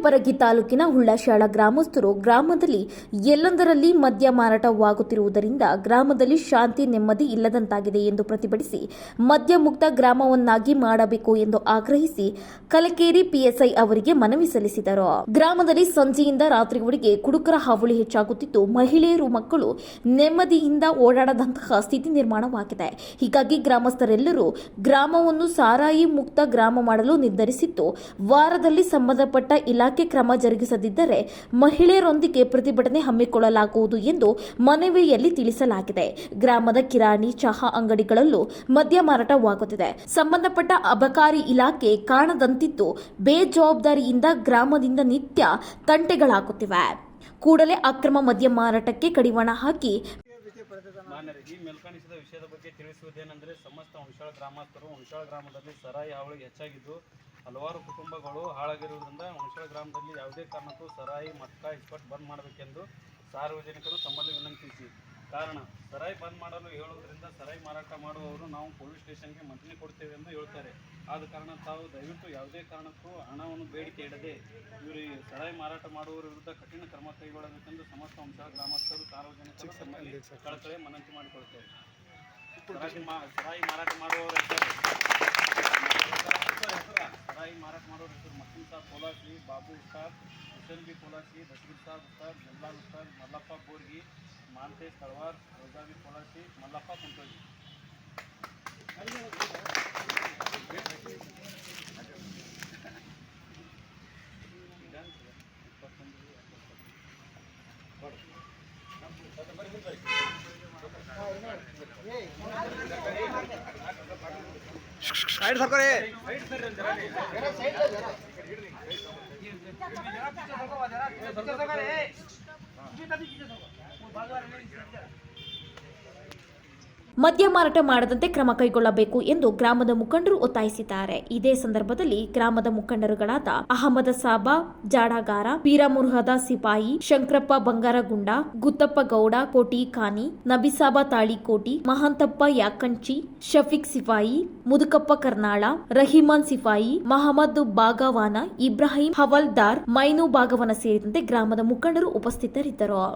ಹಿಪ್ಪರಗಿ ತಾಲೂಕಿನ ಹುಳ್ಳಶಾಳ ಗ್ರಾಮಸ್ಥರು ಗ್ರಾಮದಲ್ಲಿ ಎಲ್ಲೆಂದರಲ್ಲಿ ಮದ್ಯ ಮಾರಾಟವಾಗುತ್ತಿರುವುದರಿಂದ ಗ್ರಾಮದಲ್ಲಿ ಶಾಂತಿ ನೆಮ್ಮದಿ ಇಲ್ಲದಂತಾಗಿದೆ ಎಂದು ಪ್ರತಿಭಟಿಸಿ ಮದ್ಯ ಮುಕ್ತ ಗ್ರಾಮವನ್ನಾಗಿ ಮಾಡಬೇಕು ಎಂದು ಆಗ್ರಹಿಸಿ ಕಲಕೇರಿ ಪಿಎಸ್ಐ ಅವರಿಗೆ ಮನವಿ ಸಲ್ಲಿಸಿದರು. ಗ್ರಾಮದಲ್ಲಿ ಸಂಜೆಯಿಂದ ರಾತ್ರಿವರೆಗೆ ಕುಡುಕರ ಹಾವಳಿ ಹೆಚ್ಚಾಗುತ್ತಿದ್ದು ಮಹಿಳೆಯರು ಮಕ್ಕಳು ನೆಮ್ಮದಿಯಿಂದ ಓಡಾಡದಂತಹ ಸ್ಥಿತಿ ನಿರ್ಮಾಣವಾಗಿದೆ. ಹೀಗಾಗಿ ಗ್ರಾಮಸ್ಥರೆಲ್ಲರೂ ಗ್ರಾಮವನ್ನು ಸಾರಾಯಿ ಮುಕ್ತ ಗ್ರಾಮ ಮಾಡಲು ನಿರ್ಧರಿಸಿದ್ದು ವಾರದಲ್ಲಿ ಸಂಬಂಧಪಟ್ಟ ಇಲಾಖೆ ಕ್ರಮ ಜರುಗಿಸದಿದ್ದರೆ ಮಹಿಳೆಯರೊಂದಿಗೆ ಪ್ರತಿಭಟನೆ ಹಮ್ಮಿಕೊಳ್ಳಲಾಗುವುದು ಎಂದು ಮನವಿಯಲ್ಲಿ ತಿಳಿಸಲಾಗಿದೆ. ಗ್ರಾಮದ ಕಿರಾಣಿ, ಚಹಾ ಅಂಗಡಿಗಳಲ್ಲೂ ಮದ್ಯ ಮಾರಾಟವಾಗುತ್ತಿದೆ. ಸಂಬಂಧಪಟ್ಟ ಅಬಕಾರಿ ಇಲಾಖೆ ಕಾಣದಂತಿದ್ದು, ಬೇಜವಾಬ್ದಾರಿಯಿಂದ ಗ್ರಾಮದಿಂದ ನಿತ್ಯ ತಂಟೆಗಳಾಗುತ್ತಿವೆ. ಕೂಡಲೇ ಅಕ್ರಮ ಮದ್ಯ ಮಾರಾಟಕ್ಕೆ ಕಡಿವಾಣ ಹಾಕಿ ಮೇಲ್ಕಾಣಿಸಿದ ವಿಷಯದ ಬಗ್ಗೆ ತಿಳಿಸುವುದೇನೆಂದರೆ, ಸಮಸ್ತ ಹುಣಸಾಳ ಗ್ರಾಮಸ್ಥರು ಹುಣಸಾಳ ಗ್ರಾಮದಲ್ಲಿ ಸರಾಯಿ ಹಾವಳಿ ಹೆಚ್ಚಾಗಿದ್ದು ಹಲವಾರು ಕುಟುಂಬಗಳು ಹಾಳಾಗಿರುವುದರಿಂದ ಹುಣಸಳ ಗ್ರಾಮದಲ್ಲಿ ಯಾವುದೇ ಕಾರಣಕ್ಕೂ ಸರಾಯಿ ಮಟ್ಕ ಇಸ್ಪಟ್ ಬಂದ್ ಮಾಡಬೇಕೆಂದು ಸಾರ್ವಜನಿಕರು ತಮ್ಮಲ್ಲಿ ವಿನಂತಿಸಿ. ಕಾರಣ ಸರಾಯಿ ಬಂದ್ ಮಾಡಲು ಹೇಳುವುದರಿಂದ ಸರಾಯಿ ಮಾರಾಟ ಮಾಡುವವರು ನಾವು ಪೊಲೀಸ್ ಸ್ಟೇಷನ್ಗೆ ಮಂತ್ರಿ ಕೊಡ್ತೇವೆ ಎಂದು ಹೇಳ್ತಾರೆ. ಆದ ಕಾರಣ ತಾವು ದಯವಿಟ್ಟು ಯಾವುದೇ ಕಾರಣಕ್ಕೂ ಹಣವನ್ನು ಬೇಡಿಕೆ ಇಡದೆ ಇವರು ಸರಾಯಿ ಮಾರಾಟ ಮಾಡುವವರ ವಿರುದ್ಧ ಕಠಿಣ ಕ್ರಮ ಕೈಗೊಳ್ಳಬೇಕೆಂದು ಸಮಸ್ತ ಅಂಶ ಗ್ರಾಮಸ್ಥರು ಸಾರ್ವಜನಿಕರು ತಮ್ಮಲ್ಲಿ ಕಳಕಳಿ ಮನವಿ ಮಾಡಿಕೊಳ್ತೇವೆ. ಸರಾಯಿ ಮಾರಾಟ ಮಾಡುವವರ ಕೋಲಾಸಿ ಬಾಬು ಉಸ್ತಾದ್ ಹುಸೇನ್ ಬಿ ಕೋಲಾಸಿ ಬಸೀರ್ ಸಾಬ್ ಉಸ್ತಾದ್ ಜಲ್ಲಾಲ್ ಉಸ್ತಾದ್ ಮಲ್ಲಪ್ಪ ಬೋರ್ಗಿ ಮಾಂತೇಶ್ ತಳವಾರ್ ರೋಜಾಬಿ ಕೋಲಾಸಿ ಮಲ್ಲಪ್ಪ ಕುಂಟೋಜಿ ಸೈಡ್ ಸರ್ಕಾರಿ જરા પીછે સકો જરા પીછે સકો રે એ તું તારી પીછે સકો હું ભાગવા રે ಮದ್ಯ ಮಾರಾಟ ಮಾಡದಂತೆ ಕ್ರಮ ಕೈಗೊಳ್ಳಬೇಕು ಎಂದು ಗ್ರಾಮದ ಮುಖಂಡರು ಒತ್ತಾಯಿಸಿದ್ದಾರೆ. ಇದೇ ಸಂದರ್ಭದಲ್ಲಿ ಗ್ರಾಮದ ಮುಖಂಡರುಗಳಾದ ಅಹಮದ ಸಾಬಾ, ಜಾಡಾಗಾರ ವೀರಮುರುಹದ ಸಿಪಾಯಿ, ಶಂಕರಪ್ಪ ಬಂಗಾರಗುಂಡ, ಗುತ್ತಪ್ಪ ಗೌಡ, ಕೋಟಿ ಖಾನಿ, ನಬಿಸಾಬಾ ತಾಳಿಕೋಟಿ, ಮಹಾಂತಪ್ಪ ಯಾಕಂಚಿ, ಶಫೀಕ್ ಸಿಪಾಯಿ, ಮುದುಕಪ್ಪ ಕರ್ನಾಳ, ರಹಿಮಾನ್ ಸಿಪಾಯಿ ಮಹಮ್ಮದ್ ಬಾಗವಾನ, ಇಬ್ರಾಹಿಂ ಹವಲ್ದಾರ್, ಮೈನು ಬಾಗವನ ಸೇರಿದಂತೆ ಗ್ರಾಮದ ಮುಖಂಡರು ಉಪಸ್ಥಿತರಿದ್ದರು.